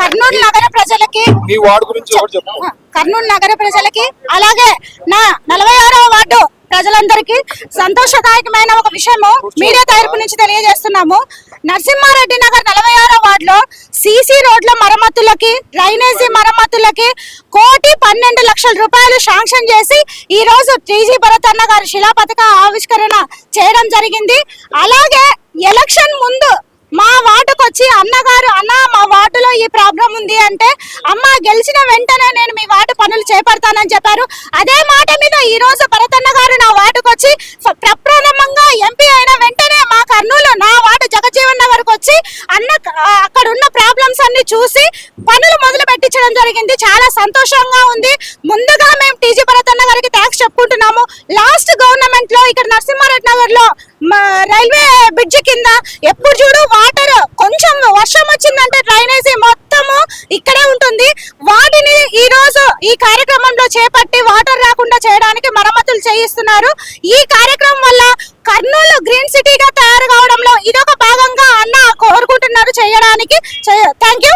కర్నూలు నగర ప్రజలకి మీ వార్డు గురించి ఎవరు చెప్పు. కర్నూలు నగర ప్రజలకి అలాగే నా నలభై ఆరవ వార్డు ప్రజలందరికీ సంతోషదాయకమైన ఒక విషయము మీడియా తరపు నుంచి తెలియజేస్తున్నాము. నరసింహారెడ్డి నగర్ నలభై ఆరో వార్డులో సీసీ రోడ్ల మరమ్మతులకి డ్రైనేజీ మరమ్మతులకి కోటి పన్నెండు లక్షల రూపాయలు శాంక్షన్ చేసి ఈ రోజు టీజీ భరత్ అన్న గారు శిలాపథక ఆవిష్కరణ చేయడం జరిగింది. అలాగే ఎలక్షన్ ముందు మా వార్డుకు వచ్చి అన్నగారు అన్న మా వార్డులో ఈ ప్రాబ్లం ఉంది అంటే అమ్మ గెలిచిన వెంటనే నేను మీ వార్డు పనులు చేపడతానని చెప్పారు. అదే మాట మీద ఈ రోజు భరతన్న గారు నా వార్డుకు వచ్చి ప్రప్రథమంగా ఎంపీ అయిన వెంటనే మా కర్నూలు నా వార్డు జగజీవన్ వచ్చి అన్న అక్కడ ఉన్న ప్రాబ్లమ్స్ అన్ని చూసి పనులు మొదలు పెట్టించడం జరిగింది. చాలా సంతోషంగా ఉంది. ముందుగా మేము టీజీ భరతన్న గారికి థ్యాంక్స్ చెప్పుకుంటున్నాము. లాస్ట్ గవర్నమెంట్లో ఇక్కడ నరసింహారెడ్డి నగర్లో రైల్వే బ్రిడ్జ్ కింద ఎప్పుడు చూడు వాటర్ కొంచెం వర్షం వచ్చిందంటే డ్రైనేజీ మొత్తము ఇక్కడే ఉంటుంది. వాటిని ఈ రోజు ఈ కార్యక్రమంలో చేపట్టి వాటర్ రాకుండా చేయడానికి మరమ్మతులు చేయిస్తున్నారు. ఈ కార్యక్రమం వల్ల కర్నూలు గ్రీన్ సిటీగా తయారు చేయడానికి థ్యాంక్ యూ